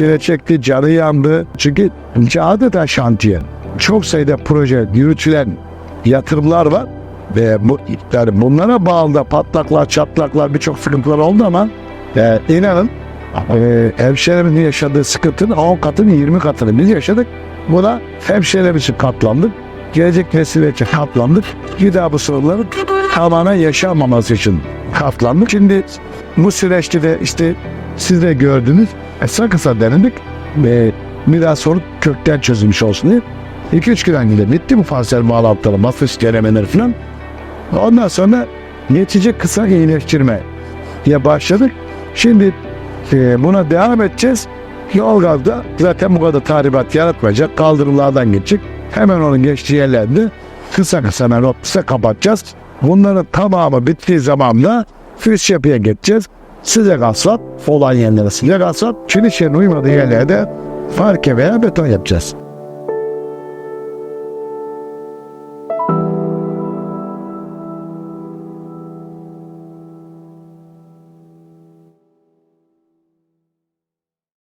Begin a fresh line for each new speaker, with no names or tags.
çile çekti, canı yandı. Çünkü adeta şantiye. Çok sayıda proje yürütülen yatırımlar var. Ve bu, yani bunlara bağlı da patlaklar, çatlaklar birçok sıkıntılar oldu ama e, inanın e, hemşehrilerimizin yaşadığı sıkıntının 10 katını 20 katını biz yaşadık. Buna hemşehrilerimiz için katlandık. Gelecek nesiller için katlandık. Bir daha bu sorunların tamamen yaşanmaması için katlandık. Şimdi bu süreçte de işte siz de gördünüz. Kısa kısa denedik. Ve biraz sorun kökten çözülmüş olsun diye. 2-3 gün önce bitti bu parsel bağlantıları, mafya denemeleri falan. Ondan sonra geçici kısa iyileştirme diye başladık. Şimdi e, buna devam edeceğiz. Yolgaz'da zaten bu kadar tahribat yaratmayacak. Kaldırımlardan geçecek. Hemen onun geçtiği yerlerde kısa kısa hemen kısa kapatacağız. Bunların tamamı bittiği zaman da füs yapıya geçeceğiz. Sıcak asfalt olan yerlere sıcak asfalt. Çinişlerin uymadığı yerlerde parke veya beton yapacağız.